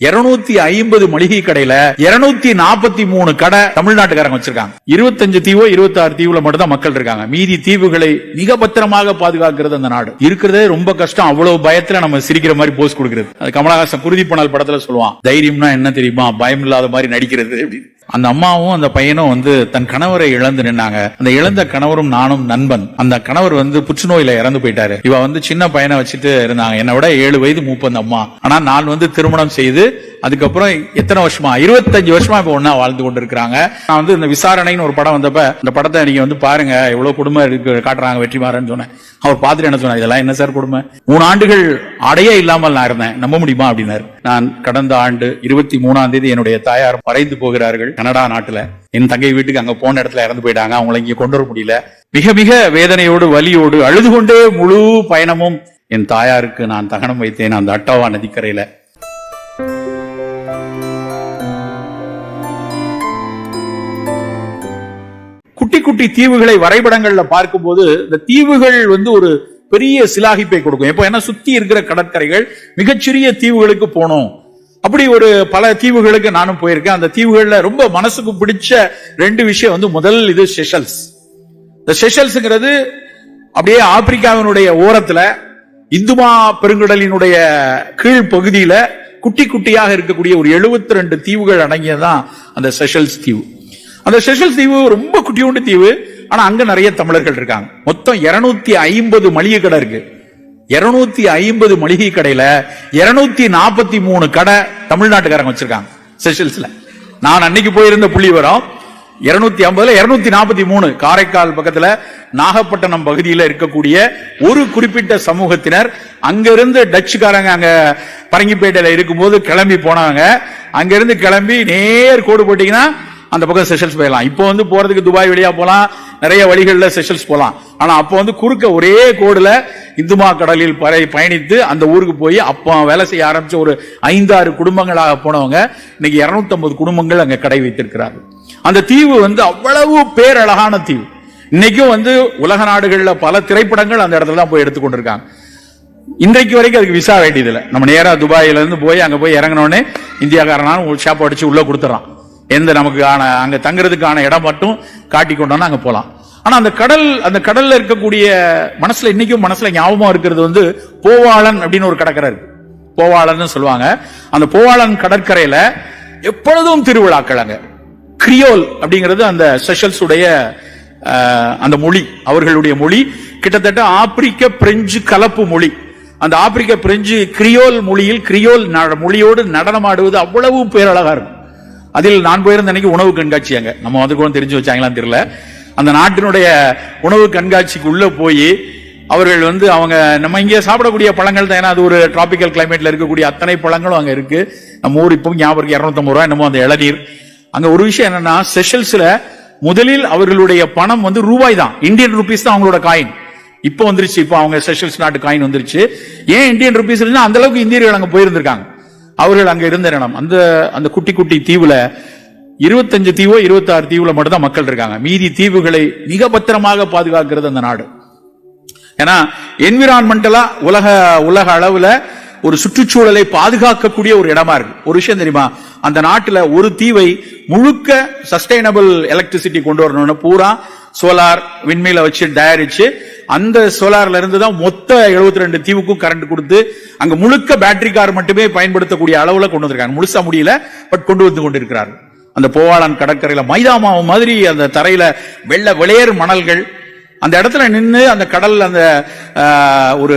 இருநூத்தி ஐம்பது மளிகை கடையில இருநூத்தி நாற்பத்தி மூணு கடை தமிழ்நாட்டுக்காரங்க வச்சிருக்காங்க. இருபத்தஞ்சு தீவோ இருபத்தி ஆறு தீவுல மட்டும் தான் மக்கள் இருக்காங்க. மீதி தீவுகளை மிக பத்திரமாக பாதுகாக்கிறது அந்த நாடு. இருக்கிறதே ரொம்ப கஷ்டம். அவ்வளவு பயத்துல நம்ம சிரிக்கிற மாதிரி போஸ் கொடுக்கிறது. அது கமலஹாசன் குருதி பணல் படத்துல சொல்லுவான் தைரியம்னா என்ன தெரியுமா? பயம் இல்லாத மாதிரி நடிக்கிறது. அப்படின்னு அந்த அம்மாவும் அந்த பையனும் வந்து தன் கணவரை இழந்து நின்னாங்க. அந்த இழந்த கணவரும் நானும் நண்பன். அந்த கணவர் வந்து புற்றுநோயில இறந்து போயிட்டாரு. இவ வந்து சின்ன பையனை வச்சுட்டு இருந்தாங்க. என்னை விட ஏழு வயது மூப்பந்த அம்மா. ஆனா நான் வந்து திருமணம் செய்து அதுக்கப்புறம் எத்தனை வருஷமா? இருபத்தஞ்சு வருஷமா இப்ப ஒன்னா வாழ்ந்து கொண்டிருக்கிறாங்க. நான் வந்து இந்த விசாரணைன்னு ஒரு படம் வந்தப்ப இந்த படத்தை நீங்க வந்து பாருங்க. எவ்வளவு குடும்பம் இருக்கு காட்டுறாங்க வெற்றிமாறன்னு சொன்னேன். அவர் பார்த்துட்டு என்ன சொன்னார்? இதெல்லாம் என்ன சார் குடும்பம் மூணு ஆண்டுகள் அடையே இல்லாமல் நான் இருந்தேன். நம்ப முடியுமா? அப்படின்னாரு. நான் கடந்த ஆண்டு இருபத்தி மூணாம் தேதி என்னுடைய தாயார் மறைந்து போகிறார்கள் கனடா நாட்டுல. என் தங்கை வீட்டுக்கு அங்க போன இடத்துல இறந்து போயிட்டாங்க. அவங்கள இங்க கொண்டு வர முடியல. மிக மிக வேதனையோடு வலியோடு அழுது கொண்டே முழு பயணமும் என் தாயாருக்கு நான் தகனம் வைத்தேன். அந்த அட்டவா நதிக்கரையில. குட்டி தீவுகளை வரைபடங்கள்ல பார்க்கும்போது இந்த தீவுகள் வந்து ஒரு பெரிய சிலாகிப்பை கொடுக்கும். இப்போ என்ன சுத்தி இருக்கிற கடற்கரைகள் மிகச்சிறிய தீவுகளுக்கு போனோம். அப்படி ஒரு பல தீவுகளுக்கு நானும் போயிருக்கேன். அந்த தீவுகள்ல ரொம்ப மனசுக்கு பிடிச்ச ரெண்டு விஷயம் வந்து முதல் இது செஷல்ஸ். இந்த செஷல்ஸ்ங்கிறது அப்படியே ஆப்பிரிக்காவினுடைய ஓரத்துல இந்துமா பெருங்கடலினுடைய கீழ் பகுதியில குட்டி குட்டியாக இருக்கக்கூடிய ஒரு 72 ரெண்டு தீவுகள் அடங்கியதான் அந்த செஷல்ஸ் தீவு. அந்த செஷல்ஸ் தீவு ரொம்ப குட்டியோண்டு தீவு. ஆனா அங்க நிறைய தமிழர்கள் இருக்காங்க. மொத்தம் 250 ஐம்பது மளிகை கடை இருக்கு. 250 ஐம்பது மளிகை கடையில 243 நாற்பத்தி மூணு கடை தமிழ்நாட்டுக்காரங்க வச்சிருக்காங்க செஷல்ஸ்ல நான் அன்னைக்கு போயிருந்த புள்ளிவரம் இருநூத்தி ஐம்பதுல இருநூத்தி நாற்பத்தி மூணு காரைக்கால் பக்கத்துல நாகப்பட்டினம் பகுதியில் இருக்கக்கூடிய ஒரு குறிப்பிட்ட சமூகத்தினர். அங்கிருந்து டச்சுக்காரங்க அங்க பரங்கிப்பேட்டையில இருக்கும்போது கிளம்பி போனாங்க. அங்கிருந்து கிளம்பி நேர் கோடு போட்டீங்கன்னா அந்த பக்கம் செஷல்ஸ் போயிடலாம். இப்போ வந்து போறதுக்கு துபாய் வழியாக போகலாம் நிறைய வழிகளில் செஷல்ஸ் போகலாம் ஆனால் அப்போ வந்து குறுக்க ஒரே கோடில் இந்துமா கடலில் பறை பயணித்து அந்த ஊருக்கு போய் அப்போ வேலை செய்ய ஆரம்பித்த ஒரு ஐந்தாறு குடும்பங்களாக போனவங்க இன்னைக்கு 250 குடும்பங்கள் அங்கே கடை வைத்திருக்கிறார்கள். அந்த தீவு வந்து அவ்வளவு பேரழகான தீவு. இன்னைக்கும் வந்து உலக நாடுகளில் பல திரைப்படங்கள் அந்த இடத்துல தான் போய் எடுத்துக்கொண்டிருக்காங்க இன்றைக்கு வரைக்கும் அதுக்கு விசா வேண்டியதில்லை. நம்ம நேராக துபாயிலேருந்து போய் அங்கே போய் இறங்கினோடனே இந்தியாக்காரனாலும் ஷாப் அடிச்சு உள்ளே கொடுத்துறான். எந்த நமக்கு ஆன அங்க தங்குறதுக்கான இடம் மட்டும் காட்டி கொண்டோம்னா அங்க போலாம். ஆனா அந்த கடல் அந்த கடல்ல இருக்கக்கூடிய மனசுல இன்னைக்கும் மனசுல ஞாபகமா இருக்கிறது வந்து போவாளன் அப்படின்னு ஒரு கடற்கரை இருக்கு. போவாளன்னு சொல்லுவாங்க. அந்த போவாளன் கடற்கரையில எப்பொழுதும் திருவிழாக்கள் அங்க. கிரியோல் அப்படிங்கிறது அந்த செஷல்ஸ் உடைய அந்த மொழி அவர்களுடைய மொழி. கிட்டத்தட்ட ஆப்பிரிக்க பிரெஞ்சு கலப்பு மொழி. அந்த ஆப்பிரிக்க பிரெஞ்சு கிரியோல் மொழியில் கிரியோல் மொழியோடு நடனமாடுவது அவ்வளவு பேரழகா இருக்கும். அதில் நான் போயிருந்த அன்னைக்கு உணவு கண்காட்சி அங்க. நம்ம வந்து கூட தெரிஞ்சு வச்சாங்களான்னு தெரியல. அந்த நாட்டினுடைய உணவு கண்காட்சிக்கு உள்ள போய் அவர்கள் வந்து அவங்க நம்ம இங்கே சாப்பிடக்கூடிய பழங்கள் தான். ஏன்னா அது ஒரு டிராபிக்கல் கிளைமேட்ல இருக்கக்கூடிய அத்தனை பழங்களும் அங்க இருக்கு. நம்ம ஊர் இப்போ ஞாபகம் இருநூத்தம்பது ரூபா என்னமோ அந்த இளநீர். அங்க ஒரு விஷயம் என்னன்னா செஷல்ஸ்ல முதலில் அவர்களுடைய பணம் வந்து ரூபாய் தான். இந்தியன் ருபீஸ் தான் அவங்களோட காயின் இப்போ வந்துருச்சு இப்போ அவங்க செஷல்ஸ் நாட்டு காயின் வந்துருச்சு. ஏன் இந்தியன் ருபீஸ் இல்லைன்னா அந்த அளவுக்கு இந்தியர்கள் அங்க போயிருந்திருக்காங்க. அவர்கள் அங்க இருந்த இடம் அந்த அந்த குட்டி குட்டி தீவுல இருபத்தஞ்சு தீவோ இருபத்தாறு தீவுல மட்டும்தான் மக்கள் இருக்காங்க. மீதி தீவுகளை மிக பத்திரமாக பாதுகாக்கிறது அந்த நாடு. ஏன்னா என்விரான்மெண்டலா உலக உலக அளவுல ஒரு சுற்றுச்சூழலை பாதுகாக்கக்கூடிய ஒரு இடமா இருக்கு. ஒரு விஷயம் தெரியுமா? அந்த நாட்டுல ஒரு தீவை முழுக்க சஸ்டைனபிள் எலக்ட்ரிசிட்டி கொண்டு வரணும்னு பூரா சோலார் விண்மீல வச்சு தயாரிச்சு அந்த சோலார்ல இருந்து தான் மொத்த 72 ரெண்டு தீவுக்கும் கரண்ட் கொடுத்து அங்க முழுக்க பேட்டரி கார் மட்டுமே பயன்படுத்தக்கூடிய அளவுல கொண்டு வந்திருக்காங்க. முழுசா முடியல பட் கொண்டு வந்து கொண்டிருக்கிறார்கள் அந்த போவாளன் கடற்கரையில மைதா மாவு மாதிரி அந்த தரையில வெள்ள வெளியேறு மணல்கள் அந்த இடத்துல நின்று அந்த கடல் அந்த ஒரு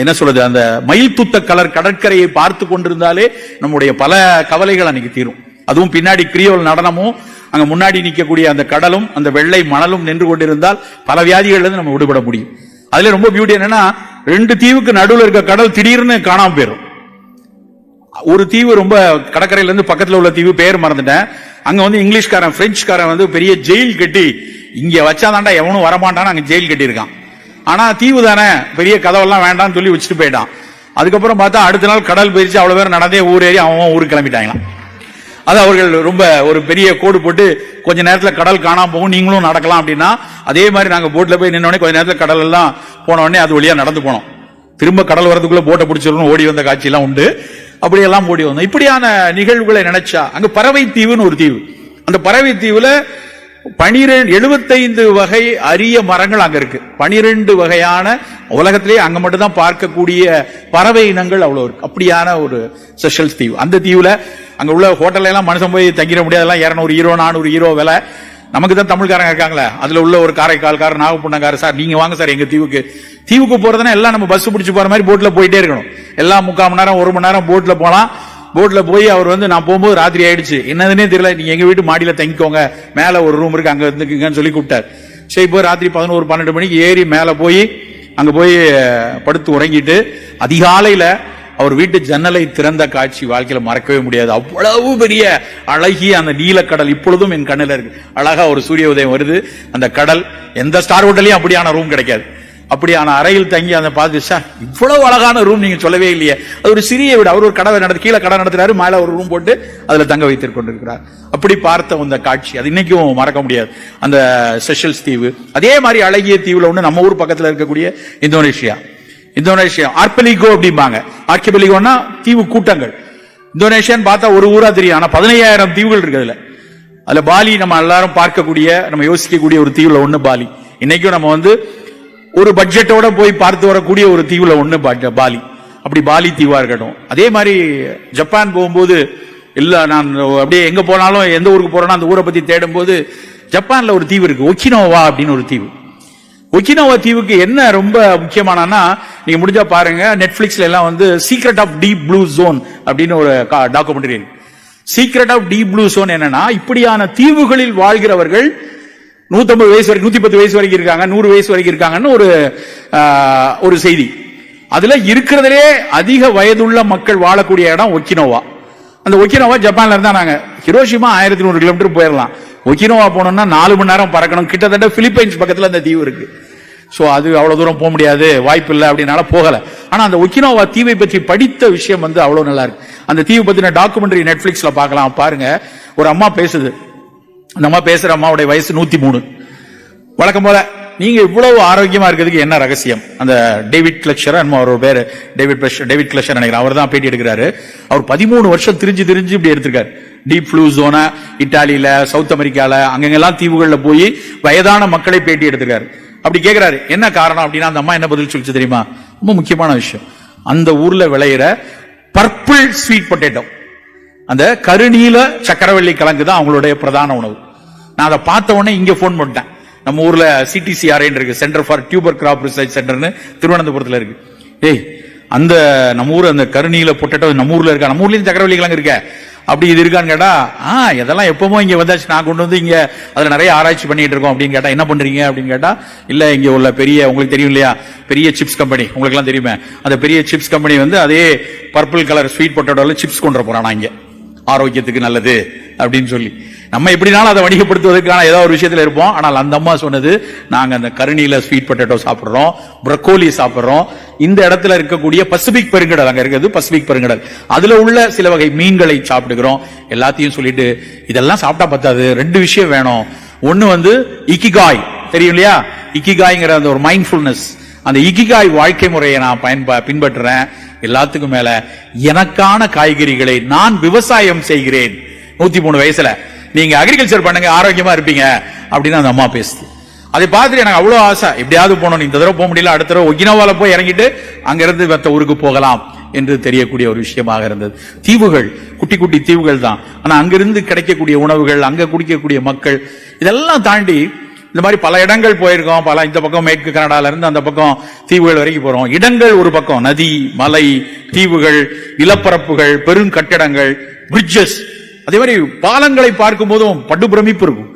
என்ன சொல்றது அந்த மயில் துத்த கலர் கடற்கரையை பார்த்து கொண்டிருந்தாலே நம்முடைய பல கவலைகள் அன்னைக்கு தீரும். அதுவும் பின்னாடி கிரியோல் நடனமும் அங்க முன்னாடி நிற்கக்கூடிய அந்த கடலும் அந்த வெள்ளை மணலும் நின்று கொண்டிருந்தால் பல வியாதிகள்ல இருந்து நம்ம விடுபட முடியும். அதுல ரொம்ப பியூட்டி என்னன்னா ரெண்டு தீவுக்கு நடுவுல இருக்க கடல் திடீர்னு காணாம போயிடும் ஒரு தீவு ரொம்ப கடற்கரையில இருந்து பக்கத்துல உள்ள தீவு பேர் மறந்துட்டேன். அங்க வந்து இங்கிலீஷ்காரன் பிரெஞ்சுக்காரன் வந்து பெரிய ஜெயில் கட்டி இங்க வச்சாதான்டா எவனும் வரமாட்டான்னு அங்க ஜெயில் கட்டியிருக்கான். ஆனா தீவு தானே பெரிய கதவெல்லாம் வேண்டாம்னு சொல்லி வச்சுட்டு போயிட்டான். அதுக்கப்புறம் பார்த்தா அடுத்த நாள் கடல் பிரிச்சு அவ்வளவு பேர் நடந்தே ஊர் ஏறி அவன் அவன் ஊருக்கு கிளம்பிட்டாங்களாம். அது அவர்கள் ரொம்ப ஒரு பெரிய கோடு போட்டு கொஞ்ச நேரத்தில் கடல் காணாம போகும். நீங்களும் நடக்கலாம் அப்படின்னா அதே மாதிரி நாங்கள் போட்டில் போய் நின்னோடனே கொஞ்ச நேரத்தில் கடல் எல்லாம் போன உடனே அது வழியாக நடந்து போனோம். திரும்ப கடல் வரதுக்குள்ள போட்டை பிடிச்சிடணும் ஓடி வந்த காட்சியெல்லாம் உண்டு. அப்படியெல்லாம் ஓடி வந்தோம். இப்படியான நிகழ்வுகளை நினைச்சா அங்க பறவை தீவுன்னு ஒரு தீவு. அந்த பறவை தீவுல பனிரெண்டு எழுபத்தைந்து வகை அரிய மரங்கள் அங்க இருக்கு. பனிரெண்டு வகையான உலகத்திலேயே அங்க மட்டும்தான் பார்க்கக்கூடிய பறவை இனங்கள் அவ்வளவு இருக்கு. அப்படியான ஒரு ஸ்பெஷல் தீவு. அந்த தீவுல அங்க உள்ள ஹோட்டல்ல எல்லாம் மனுஷன் போய் தங்கிட முடியாதெல்லாம் இரநூறு ஹீரோ நானூறு ஹீரோ விலை. நமக்கு தான் தமிழ்காரங்க இருக்காங்களே. அதுல உள்ள ஒரு காரைக்கால்காரர் நாகப்பட்டினக்காரர் சார் நீங்க வாங்க சார் எங்க தீவுக்கு. தீவுக்கு போறதுன்னா எல்லாம் நம்ம பஸ் பிடிச்சு போற மாதிரி போட்ல போயிட்டே இருக்கணும். எல்லாம் முக்கால் மணி நேரம் ஒரு மணி நேரம் போட்ல போலாம் போட்ல போய் அவர் வந்து நான் போகும்போது ராத்திரி ஆயிடுச்சு. என்னதுன்னே தெரியல. நீங்க எங்க வீட்டு மாடியில தங்கிக்கோங்க. மேல ஒரு ரூம் இருக்கு. அங்க இருந்துக்குங்கன்னு சொல்லி கூப்பிட்டார். சரி போய் ராத்திரி பதினோரு பன்னெண்டு மணிக்கு ஏறி மேல போய் அங்க போய் படுத்து உறங்கிட்டு அதிகாலையில அவர் வீட்டு ஜன்னலை திறந்த காட்சி வாழ்க்கையில மறக்கவே முடியாது. அவ்வளவு பெரிய அழகிய அந்த நீலக்கடல் இப்பொழுதும் என் கண்ணில் இருக்கு. அழகா ஒரு சூரிய உதயம் வருது. அந்த கடல் எந்த ஸ்டார் ஹோட்டலையும் அப்படியான ரூம் கிடைக்காது. அப்படியான அறையில் தங்கி அந்த பார்த்து சார் இவ்வளவு அழகான ரூம் நீங்க சொல்லவே இல்லையே. அது ஒரு சிறிய வீடு. அவர் ஒரு கடை நடத்தி கீழே கடை நடத்துறாரு மேல ஒரு ரூம் போட்டு அதுல தங்க வைத்துக் கொண்டிருக்கிறார். அப்படி பார்த்த அந்த காட்சி அது இன்னைக்கும் மறக்க முடியாது. அந்த செஷல்ஸ் தீவு. அதே மாதிரி அழகிய தீவுல ஒண்ணு நம்ம ஊர் பக்கத்துல இருக்கக்கூடிய இந்தோனேஷியா. இந்தோனேஷியா ஆர்பெலிகோ அப்படிம்பாங்க. ஆர்கிபெலிகோன்னா தீவு கூட்டங்கள். இந்தோனேஷியான்னு பார்த்தா ஒரு ஊரா தெரியும். ஆனா பதினையாயிரம் தீவுகள் இருக்கு அதுல. அதுல பாலி நம்ம எல்லாரும் பார்க்கக்கூடிய நம்ம யோசிக்கக்கூடிய ஒரு தீவுல ஒண்ணு பாலி. இன்னைக்கும் நம்ம வந்து ஒரு பட்ஜெட்டோட போய் பார்த்து வரக்கூடிய ஒரு தீவுல ஒன்று பாலி. அப்படி பாலி தீவா இருக்கட்டும். அதே மாதிரி ஜப்பான் போகும்போது இல்லை நான் அப்படியே எங்கே போனாலும் எந்த ஊருக்கு போறேன்னா அந்த ஊரை பத்தி தேடும் போது ஜப்பான்ல ஒரு தீவு இருக்கு ஒக்கினோவா அப்படின்னு ஒரு தீவு. ஒக்கினோவா தீவுக்கு என்ன ரொம்ப முக்கியமானனா நீங்க முடிஞ்சா பாருங்க நெட்ஃபிளிக்ஸ்ல எல்லாம் வந்து secret of deep blue zone அப்படின்னு ஒரு டாக்குமெண்ட்ரி இருக்கு. Secret of deep blue zone என்னன்னா இப்படியான தீவுகளில் வாழ்கிறவர்கள் 150 வயசு வரைக்கும் நூத்தி பத்து வயசு வரைக்கும் இருக்காங்க நூறு வயசு வரைக்கும் இருக்காங்கன்னு ஒரு ஒரு செய்தி. அதுல இருக்கிறதுலே அதிக வயதுள்ள மக்கள் வாழக்கூடிய இடம் ஒக்கினோவா. அந்த ஒக்கினோவா ஜப்பான்ல இருந்தா நாங்க ஹிரோஷிமா ஆயிரத்தி நூறு கிலோமீட்டர் போயிடலாம் ஒக்கினோவா போனோம்னா நாலு மணி நேரம் பறக்கணும். கிட்டத்தட்ட பிலிப்பைன்ஸ் பக்கத்துல அந்த தீவு இருக்கு. ஸோ அது அவ்வளவு தூரம் போக முடியாது வாய்ப்பு இல்லை அப்படின்னால போகல. ஆனா அந்த ஒக்கினோவா தீவை பற்றி படித்த விஷயம் வந்து அவ்வளவு நல்லா இருக்கு. அந்த தீவு பத்தின டாக்குமெண்ட்ரி நெட்ஃபிளிக்ஸ்ல பார்க்கலாம். பாருங்க. ஒரு அம்மா பேசுது. அந்த அம்மா பேசுற அம்மாவுடைய வயசு நூத்தி மூணு வழக்கம் போல நீங்க இவ்வளவு ஆரோக்கியமா இருக்கிறதுக்கு என்ன ரகசியம்? அந்த டேவிட் கிளக்ஷர் அவர் பேர் டேவிட் டேவிட் கிளக்ஷர் நினைக்கிறேன். அவர் தான் பேட்டி எடுக்கிறாரு. அவர் பதிமூணு வருஷம் திரிஞ்சு திரிஞ்சு இப்படி எடுத்திருக்காரு. டீப் ஃப்ளூ ஜோனா இட்டாலியில சவுத் அமெரிக்கால அங்கங்கெல்லாம் தீவுகளில் போய் வயதான மக்களை பேட்டி எடுத்திருக்காரு. அப்படி கேட்கிறாரு என்ன காரணம் அப்படின்னா அந்த அம்மா என்ன பதில் சொல்லிச்சு தெரியுமா? ரொம்ப முக்கியமான விஷயம். அந்த ஊர்ல விளையிற பர்பிள் ஸ்வீட் பொட்டேட்டோ அந்த கருநீல சக்கரவள்ளி கிழங்கு தான் அவங்களுடைய பிரதான உணவு. நான் அதை பார்த்த உடனே இங்க ஃபோன் பண்ணிட்டேன். நம்ம ஊர்ல சிடிசிஆர் இருக்கு. Centre for tuber crop research சென்டர்னு திருவனந்தபுரத்துல இருக்கு. ஏய் அந்த நம்ம ஊர் அந்த கருநீல பொட்டேட்டோ நம்ம ஊர்ல இருக்கா? நம்ம ஊர்லயும் சக்கரவள்ளி கிழங்கு இருக்க. அப்படி இது இருக்கான்னு கேட்டா ஆ இதெல்லாம் எப்பவுமே இங்க வந்தாச்சு. நான் கொண்டு வந்து இங்க அதுல நிறைய ஆராய்ச்சி பண்ணிட்டு இருக்கோம். அப்படின்னு கேட்டா என்ன பண்றீங்க? அப்படின்னு கேட்டா இல்ல இங்க உள்ள பெரிய உங்களுக்கு தெரியும் இல்லையா? பெரிய சிப்ஸ் கம்பெனி உங்களுக்கு எல்லாம் தெரியுமே. அந்த பெரிய சிப்ஸ் கம்பெனி வந்து அதே பர்பிள் கலர் ஸ்வீட் பொட்டேட்டோல சிப்ஸ் கொண்டு போறான் இங்க. ஆரோக்கியத்துக்கு நல்லது அப்படின்னு சொல்லி. நம்ம எப்படினாலும் அதை வணிகப்படுத்துவதற்கான ஏதோ ஒரு விஷயத்துல இருப்போம். ஆனால் அந்த அம்மா சொன்னது நாங்கள் அந்த கருணியில் ஸ்வீட் பொட்டேட்டோ சாப்பிட்றோம் ப்ரக்கோலி சாப்பிட்றோம். இந்த இடத்துல இருக்கக்கூடிய பசிபிக் பெருங்கடல் அங்கே இருக்கிறது பசிபிக் பெருங்கடல். அதில் உள்ள சில வகை மீன்களை சாப்பிட்டுக்கிறோம் எல்லாத்தையும் சொல்லிட்டு இதெல்லாம் சாப்பிட்டா பத்தாது. ரெண்டு விஷயம் வேணும். ஒன்று வந்து இக்கிகாய் தெரியும் இல்லையா? இக்கிகாய்ங்கிற அந்த ஒரு மைண்ட்ஃபுல்னஸ் அந்த இக்கிகாய் வாழ்க்கை முறையை நான் பயன்ப பின்பற்றுறேன். எல்லாத்துக்கும் மேல எனக்கான காய்கறிகளை நான் விவசாயம் செய்கிறேன். நூத்தி மூணு வயசுல. நீங்க அக்ரிகல்ச்சர் பண்ணுங்க ஆரோக்கியமா இருப்பீங்க அப்படின்னு அந்த அம்மா பேசுது. அதை பார்த்துட்டு எனக்கு அவ்வளவு ஆசை. எப்படியாவது போகணும் இந்த தடவை போக முடியல அடுத்த தடவை ஒகினோவால போய் இறங்கிட்டு அங்கிருந்து மத்த ஊருக்கு போகலாம் என்று தெரியக்கூடிய ஒரு விஷயமாக இருந்தது. தீவுகள் குட்டி குட்டி தீவுகள் தான். ஆனா அங்கிருந்து கிடைக்கக்கூடிய உணவுகள் அங்க குடிக்கக்கூடிய மக்கள் இதெல்லாம் தாண்டி இந்த மாதிரி பல இடங்கள் போயிருக்கோம். பல இந்த பக்கம் மேற்கு கனடால இருந்து அந்த பக்கம் தீவுகள் வரைக்கும் போறோம். இடங்கள் ஒரு பக்கம். நதி மலை தீவுகள் நிலப்பரப்புகள் பெருங்கட்டடங்கள் பிரிட்ஜஸ் அதே மாதிரி பாலங்களை பார்க்கும் போதும் படு பிரமிப்பு இருக்கும்.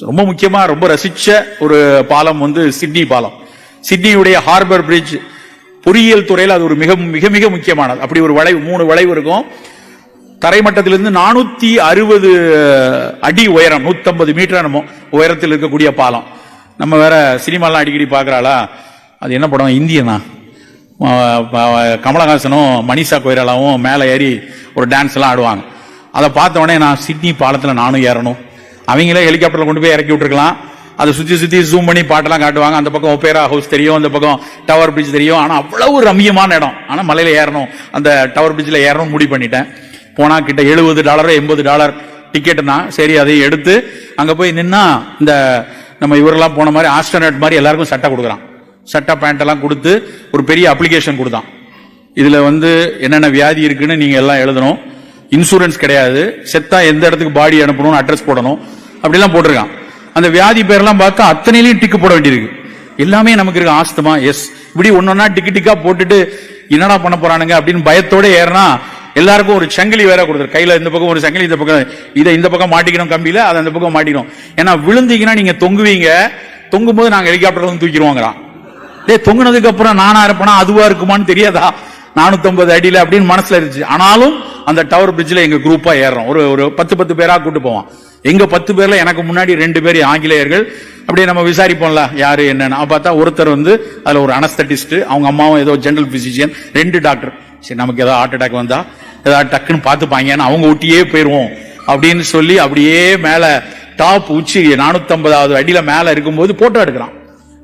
ரொம்ப முக்கியமா ரொம்ப ரசிச்ச ஒரு பாலம் வந்து சிட்னி பாலம். சிட்னியுடைய ஹார்பர் பிரிட்ஜ். பொறியியல் துறையில் அது ஒரு மிக மிக மிக முக்கியமானது. அப்படி ஒரு வளைவு மூணு வளைவு இருக்கும். தரைமட்டத்திலிருந்து நானூத்தி அறுபது அடி உயரம் 150 மீட்டர் என்னமோ உயரத்தில் இருக்கக்கூடிய பாலம். நம்ம வேற சினிமாலாம் அடிக்கடி பார்க்கறாளா? அது என்ன படம்? இந்தியனா? கமலஹாசனும் மனிஷா கொய்ராலாவும் மேலே ஏறி ஒரு டான்ஸ் எல்லாம் ஆடுவாங்க. அதை பார்த்த உடனே நான் சிட்னி பாலத்தில் நானும் ஏறணும். அவங்களே ஹெலிகாப்டர்ல கொண்டு போய் இறக்கி விட்டுருக்கலாம். அதை சுற்றி சுற்றி ஜூம் பண்ணி பாட்டெல்லாம் காட்டுவாங்க. அந்த பக்கம் ஒப்பேரா ஹவுஸ் தெரியும் அந்த பக்கம் டவர் பிரிட்ஜ் தெரியும். ஆனால் அவ்வளவு ரம்மியமான இடம். ஆனால் மலையில் ஏறணும். அந்த டவர் பிரிட்ஜில் ஏறணும் முடிவு பண்ணிட்டேன். போனா கிட்ட எழுபது டாலர் எண்பது டாலர் டிக்கெட்னா சரி அதையும் எடுத்து அங்க போய் நின்னா இந்த நம்ம இவரெல்லாம் போன மாதிரி ஆஸ்ட்ரோனட் மாதிரி எல்லாருக்கும் சட்டை கொடுக்குறான். சட்டை பேண்ட் எல்லாம் கொடுத்து ஒரு பெரிய அப்ளிகேஷன் கொடுத்தான். இதுல வந்து என்னென்ன வியாதி இருக்குன்னு நீங்க எல்லாம் எழுதணும். இன்சூரன்ஸ் கிடையாது. செத்தா எந்த இடத்துக்கு பாடி அனுப்பணும் அட்ரஸ் போடணும். அப்படிலாம் போட்டிருக்கான். அந்த வியாதி பேர்லாம் பார்த்தா அத்தனையிலையும் டிக்கு போட வேண்டியிருக்கு. எல்லாமே நமக்கு இருக்கு. ஆஸ்துமா எஸ் இப்படி ஒன்னொன்னா டிக்கு டிக்கா போட்டுட்டு என்னடா பண்ண போறானுங்க அப்படின்னு பயத்தோட ஏறினா எல்லாருக்கும் ஒரு சங்கிலி வேற கொடுத்துரு. கையில இந்த பக்கம் ஒரு சங்கிலி இந்த பக்கம் இதை இந்த பக்கம் மாட்டிக்கணும் கம்பியில அதை அந்த பக்கம் மாட்டிக்கணும். ஏன்னா விழுந்தீங்கன்னா நீங்க தொங்குவீங்க. தொங்கும் போது நாங்க ஹெலிகாப்டர்ல வந்து தூக்கிடுவோங்கிறான். டே தொங்குனதுக்கு அப்புறம் நானா இருப்பேனா? அதுவா இருக்குமான்னு தெரியாதா? 450 அடியில அப்படின்னு மனசுல இருந்துச்சு. ஆனாலும் அந்த டவர் பிரிட்ஜ்ல எங்க குரூப்பா ஏறுறோம். ஒரு ஒரு பத்து பத்து பேரா கூட்டு போவோம். எங்க பத்து பேர்ல எனக்கு முன்னாடி ரெண்டு பேர் ஆங்கிலேயர்கள். அப்படியே நம்ம விசாரிப்போம்ல யாரு என்னன்னு. பார்த்தா ஒருத்தர் வந்து அதுல ஒரு அனஸ்தட்டிஸ்ட் அவங்க அம்மாவும் ஏதோ ஜெனரல் பிசிஷியன் ரெண்டு டாக்டர் சரி நமக்கு ஏதாவது ஹார்ட் அட்டாக் வந்தா ஏதாவது டக்குன்னு பார்த்துப்பாங்கன்னு அவங்க ஒட்டியே போயிடுவோம் அப்படின்னு சொல்லி அப்படியே மேல டாப் உச்சி 450 அடியில மேல இருக்கும்போது போட்டோ எடுக்கிறான்.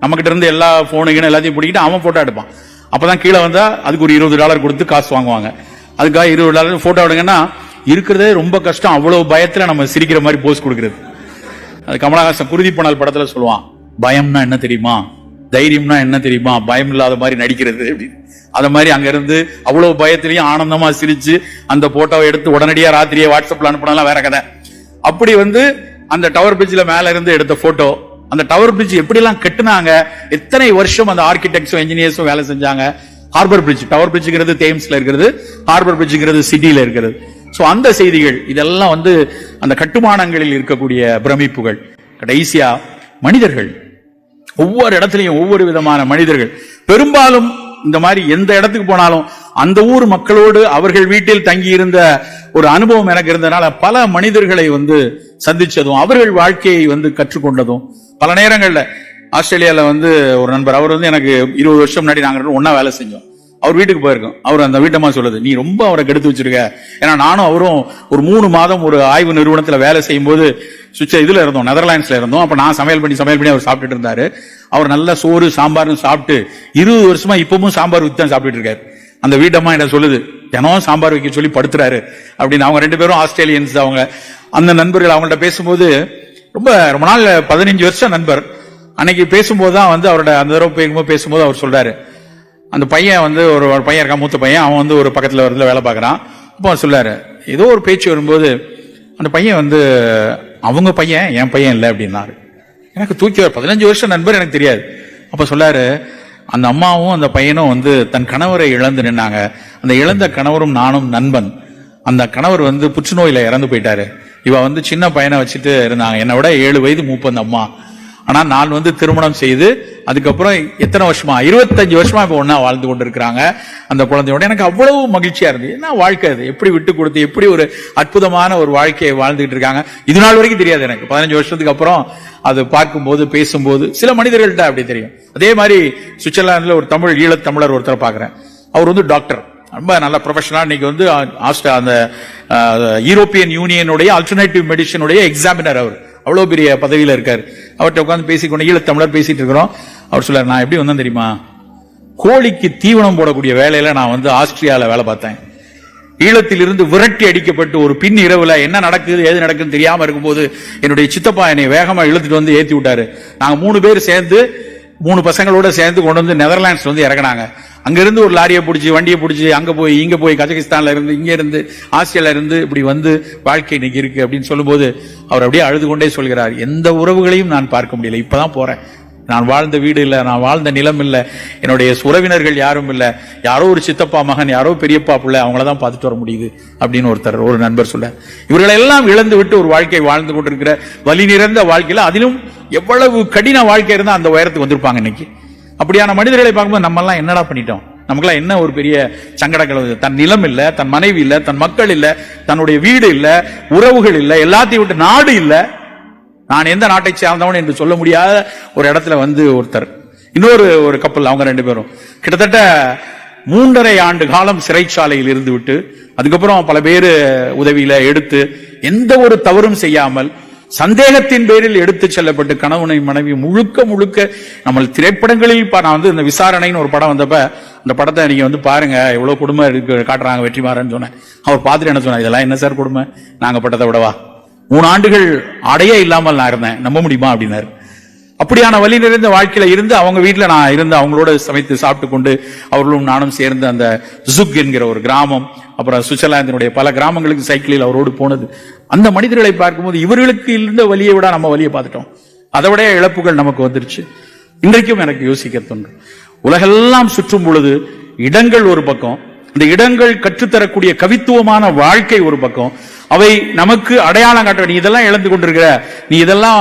நம்ம கிட்ட இருந்து எல்லா போனுங்க எல்லாத்தையும் பிடிக்கிட்டு அவன் போட்டோ எடுப்பான். அப்பதான் கீழே வந்தா அதுக்கு ஒரு இருபது டாலர் கொடுத்து காசு வாங்குவாங்க. அதுக்காக இருபது டாலர் போட்டோ எடுங்கன்னா இருக்கிறதே ரொம்ப கஷ்டம். அவ்வளவு பயத்துல நம்ம சிரிக்கிற மாதிரி போஸ் கொடுக்குறது. அது கமலஹாசன் குருதி பணல் படத்துல சொல்லுவான் பயம்னா என்ன தெரியுமா? தைரியம்னா என்ன தெரியுமா? பயம் இல்லாத மாதிரி நடிக்கிறது. அப்படின்னு அத மாதிரி அங்க இருந்து அவ்வளவு பயத்திலையும் ஆனந்தமா சிரிச்சு அந்த போட்டோவை எடுத்து உடனடியா ராத்திரியே வாட்ஸ்அப்ல அனுப்பினாலாம் வேற கதை. அப்படி வந்து அந்த டவர் பிரிட்ஜ்ல மேல இருந்து எடுத்த போட்டோ அந்த டவர் பிரிட்ஜ் எப்படி எல்லாம் கட்டுனாங்க? எத்தனை வருஷம் அந்த ஆர்கிடெக்ட்ஸும் என்ஜினியர்ஸும் வேலை செஞ்சாங்க? ஹார்பர் பிரிட்ஜ் டவர் பிரிட்ஜுங்கிறது தேம்ஸ்ல இருக்கிறது ஹார்பர் பிரிட்ஜுங்கிறது சிட்டியில் இருக்கிறது ஸோ அந்த செய்திகள் இதெல்லாம் வந்து அந்த கட்டுமானங்களில் இருக்கக்கூடிய பிரமிப்புகள். கடைசியா மனிதர்கள் ஒவ்வொரு இடத்துலையும் ஒவ்வொரு விதமான மனிதர்கள். பெரும்பாலும் இந்த மாதிரி எந்த இடத்துக்கு போனாலும் அந்த ஊர் மக்களோடு அவர்கள் வீட்டில் தங்கி இருந்த ஒரு அனுபவம் எனக்கு இருந்ததுனால பல மனிதர்களை வந்து சந்திச்சதும் அவர்கள் வாழ்க்கையை வந்து கற்றுக்கொண்டதும். பல நேரங்களில் ஆஸ்திரேலியாவில் வந்து ஒரு நண்பர் அவர் வந்து எனக்கு இருபது வருஷம் முன்னாடி நாங்கள் ஒன்றா வேலை செஞ்சோம். அவர் வீட்டுக்கு போயிருக்கோம் அவர் அந்த வீட்டம்மா சொல்லுது நீ ரொம்ப அவரை கெடுத்து வச்சிருக்க. ஏன்னா நானும் அவரும் ஒரு மூணு மாதம் ஒரு ஆய்வு நிறுவனத்தில் வேலை செய்யும் போது சுவிட்ச இருந்தோம் நெதர்லாண்ட்ஸில் இருந்தோம். அப்போ நான் சமையல் பண்ணி சமையல் பண்ணி அவர் சாப்பிட்டுட்டு இருந்தாரு. அவர் நல்ல சோறு சாம்பார்னு சாப்பிட்டு இருபது வருஷமா இப்பவும் சாம்பார் வித்து தான் சாப்பிட்டுட்டு இருக்காரு. அந்த வீட்டம்மா என்ன சொல்லுது தினம் சாம்பார் வைக்க சொல்லி படுத்துறாரு. அப்படின்னு அவங்க ரெண்டு பேரும் ஆஸ்திரேலியன்ஸ் அவங்க அந்த நண்பர்கள் அவங்கள்ட்ட பேசும்போது ரொம்ப ரொம்ப நாள் பதினஞ்சு வருஷம் நண்பர். அன்னைக்கு பேசும்போது தான் வந்து அவரோட அந்த தடவை போயிருக்கும்போது பேசும்போது அவர் சொல்றாரு அந்த பையன் வந்து ஒரு ஒரு பையன் இருக்கான் மூத்த பையன். அவன் வந்து ஒரு பக்கத்தில் ஒரு வேலை பார்க்குறான். அப்போ அவர் ஏதோ ஒரு பேச்சு வரும்போது அந்த பையன் வந்து அவங்க பையன் என் பையன் இல்லை அப்படின்னாரு. எனக்கு தூக்கி வர பதினஞ்சு வருஷம் நண்பர் எனக்கு தெரியாது. அப்போ சொல்லாரு அந்த அம்மாவும் அந்த பையனும் வந்து தன் கணவரை இழந்து நின்னாங்க. அந்த இழந்த கணவரும் நானும் நண்பன். அந்த கணவர் வந்து புற்றுநோயில இறந்து போயிட்டாரு. இவ வந்து சின்ன பையனை வச்சுட்டு இருந்தாங்க. என்னை விட ஏழு வயது மூப்பு அந்த அம்மா. ஆனால் நான் வந்து திருமணம் செய்து அதுக்கப்புறம் எத்தனை வருஷமா? இருபத்தஞ்சு வருஷமா இப்போ ஒன்றா வாழ்ந்து கொண்டிருக்கிறாங்க அந்த குழந்தையோட. எனக்கு அவ்வளவு மகிழ்ச்சியாக இருந்தது. என்ன வாழ்க்கை அது? எப்படி விட்டு கொடுத்து எப்படி ஒரு அற்புதமான ஒரு வாழ்க்கையை வாழ்ந்துகிட்டு இருக்காங்க? இது நாள் வரைக்கும் தெரியாது எனக்கு. பதினஞ்சு வருஷத்துக்கு அப்புறம் அது பார்க்கும்போது பேசும்போது சில மனிதர்கள்ட்ட அப்படி தெரியும். அதே மாதிரி சுவிட்சர்லாந்தில் ஒரு தமிழ் ஈழத் தமிழர் ஒருத்தரை அவர் வந்து டாக்டர். ரொம்ப நல்ல ப்ரொஃபஷனாக இன்னைக்கு வந்து ஆஸ்ட்ரா அந்த யூரோப்பியன் யூனியனுடைய ஆல்டர்னேட்டிவ் மெடிசனுடைய எக்ஸாமினர் அவர். அவ்வளோ பெரிய பதவியில் இருக்கார். அவர்கிட்ட உட்காந்து பேசிக்கொண்டு ஈழத்தமிழர் பேசிட்டு இருக்கிறோம். அவர் சொல்லார் நான் எப்படி வந்தேன் தெரியுமா? கோழிக்கு தீவனம் போடக்கூடிய வேலையில நான் வந்து ஆஸ்திரியாவில் வேலை பார்த்தேன். ஈழத்திலிருந்து விரட்டி அடிக்கப்பட்டு ஒரு பின் இரவுல என்ன நடக்குது ஏது நடக்குதுன்னு தெரியாம இருக்கும்போது என்னுடைய சித்தப்பா என்னை வேகமா இழுத்துட்டு வந்து ஏத்தி விட்டாரு. நாங்க மூணு பேர் சேர்ந்து மூணு பசங்களோட சேர்ந்து கொண்டு வந்து நெதர்லாண்ட்ஸ் வந்து இறங்கினாங்க. அங்கிருந்து ஒரு லாரியை பிடிச்சி வண்டியை பிடிச்சி அங்கே போய் இங்கே போய் கஜகிஸ்தானில் இருந்து இங்கே இருந்து ஆசியாவில் இருந்து இப்படி வந்து வாழ்க்கை இன்னைக்கு இருக்கு அப்படின்னு சொல்லும்போது அவர் அப்படியே அழுது கொண்டே சொல்கிறார். எந்த உறவுகளையும் நான் பார்க்க முடியல. இப்பதான் போறேன். நான் வாழ்ந்த வீடு இல்லை நான் வாழ்ந்த நிலம் இல்லை என்னுடைய உறவினர்கள் யாரும் இல்லை யாரோ ஒரு சித்தப்பா மகன் யாரோ பெரியப்பா பிள்ளை அவங்கள தான் பார்த்துட்டு வர முடியுது அப்படின்னு ஒருத்தர் ஒரு நண்பர் சொல்ல. இவர்களை எல்லாம் இழந்து விட்டு ஒரு வாழ்க்கை வாழ்ந்து கொண்டிருக்கிற வலி நிறைந்த வாழ்க்கையில் அதிலும் எவ்வளவு கடின வாழ்க்கை இருந்தால் அந்த உயரத்துக்கு வந்திருப்பாங்க இன்னைக்கு. அப்படியான மனிதர்களை பார்க்கும்போது நம்மெல்லாம் என்னடா பண்ணிட்டோம்? நமக்கெல்லாம் என்ன ஒரு பெரிய சங்கடங்கள்? தன் நிலம் இல்லை தன் மனைவி இல்லை தன் மக்கள் இல்லை தன்னுடைய வீடு இல்லை உறவுகள் இல்லை எல்லாத்தையும் விட்டு நாடு இல்லை. நான் எந்த நாட்டை சேர்ந்தவன் என்று சொல்ல முடியாத ஒரு இடத்துல வந்து ஒருத்தர். இன்னொரு ஒரு கப்பல் அவங்க ரெண்டு பேரும். கிட்டத்தட்ட மூன்றரை ஆண்டு காலம் சிறைச்சாலையில் இருந்து விட்டு அதுக்கப்புறம் பல பேர் உதவியில எடுத்து எந்த ஒரு தவறும் செய்யாமல் சந்தேகத்தின் பேரில் எடுத்து செல்லப்பட்டு கணவனை மனைவி முழுக்க முழுக்க நம்ம திரைப்படங்களில் நான் வந்து இந்த விசாரணைன்னு ஒரு படம் வந்தப்ப அந்த படத்தை நீங்க வந்து பாருங்க எவ்வளவு குடும்பம் இருக்கு காட்டுறாங்க வெற்றிமாறன்னு சொன்னேன். அவர் பார்த்துட்டு என்ன சொன்னார் இதெல்லாம் என்ன சார் குடும்பம் நாங்க பட்டதை விடவா? மூணு ஆண்டுகள் அடையே இல்லாமல் நான் இருந்தேன். நம்ப முடியுமா? அப்படின்னாரு. அப்படியான வழி நிறைந்த வாழ்க்கையில இருந்து அவங்க வீட்டில் நான் இருந்து அவங்களோட சமைத்து சாப்பிட்டு கொண்டு அவர்களும் நானும் சேர்ந்து அந்த ஜுக் என்கிற ஒரு கிராமம் அப்புறம் சுவிட்சர்லாந்தினுடைய பல கிராமங்களுக்கு சைக்கிளில் அவரோடு போனது. அந்த மனிதர்களை பார்க்கும்போது இவர்களுக்கு இருந்த வழியை விட நம்ம வழியை பார்த்துட்டோம். அதை விட இழப்புகள் நமக்கு வந்துருச்சு. இன்றைக்கும் எனக்கு யோசிக்க தோன்றும் உலகெல்லாம் சுற்றும் பொழுது இடங்கள் ஒரு பக்கம் இந்த இடங்கள் கற்றுத்தரக்கூடிய கவித்துவமான வாழ்க்கை ஒரு பக்கம். அவை நமக்கு அடையாளம் காட்ட நீ இதெல்லாம் இழந்து கொண்டிருக்கிற நீ இதெல்லாம்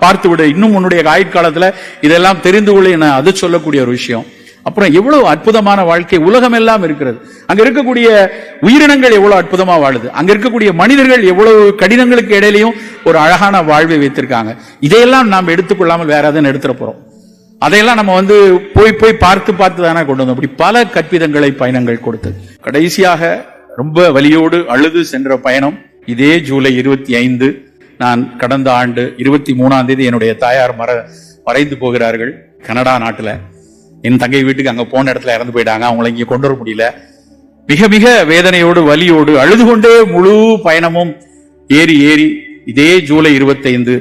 பார்த்து விடு. இன்னும் உன்னுடைய ஆயுட்காலத்துல இதெல்லாம் தெரிந்து கொள்ள என அது சொல்லக்கூடிய ஒரு விஷயம். அப்புறம் எவ்வளவு அற்புதமான வாழ்க்கை உலகம் எல்லாம் இருக்கிறது. அங்க இருக்கக்கூடிய உயிரினங்கள் எவ்வளவு அற்புதமா வாழுது. அங்க இருக்கக்கூடிய மனிதர்கள் எவ்வளவு கடினங்களுக்கு இடையிலையும் ஒரு அழகான வாழ்வை வைத்திருக்காங்க. இதையெல்லாம் நாம் எடுத்துக்கொள்ளாமல் வேற எதுவும் எடுத்துட போறோம். அதையெல்லாம் நம்ம வந்து போய் போய் பார்த்து பார்த்து தானே கொண்டு வந்தோம். அப்படி பல கற்பிதங்களை பயணங்கள் கொடுத்தது. கடைசியாக ரொம்ப வலியோடு அழுது சென்ற பயணம் இதே ஜூலை இருபத்தி ஐந்து. நான் கடந்த ஆண்டு இருபத்தி மூணாம் தேதி என்னுடைய தாயார் மற மறைந்து போகிறார்கள் கனடா நாட்டில். என் தங்கை வீட்டுக்கு அங்கே போன இடத்துல இறந்து போயிட்டாங்க. அவங்கள இங்கே கொண்டு வர முடியல. மிக மிக வேதனையோடு வலியோடு அழுது கொண்டே முழு பயணமும் ஏறி ஏறி இதே ஜூலை இருபத்தைந்து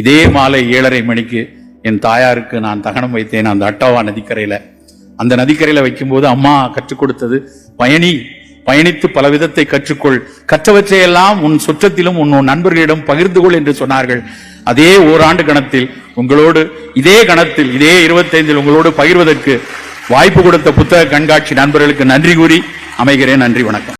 இதே மாலை ஏழரை மணிக்கு என் தாயாருக்கு நான் தகனம் வைத்தேன் அந்த அட்டாவா நதிக்கரையில. அந்த நதிக்கரையில வைக்கும்போது அம்மா கற்றுக் கொடுத்தது பயணி பயணித்து பல விதத்தை கற்றுக்கொள். கற்றவற்றையெல்லாம் உன் சுற்றத்திலும் உன் உன் நண்பர்களிடம் பகிர்ந்து கொள் என்று சொன்னார்கள். அதே ஓராண்டு கணத்தில் உங்களோடு இதே கணத்தில் இதே இருபத்தைந்தில் உங்களோடு பகிர்வதற்கு வாய்ப்பு கொடுத்த புத்தக கண்காட்சி நண்பர்களுக்கு நன்றி கூறி அமைகிறேன். நன்றி வணக்கம்.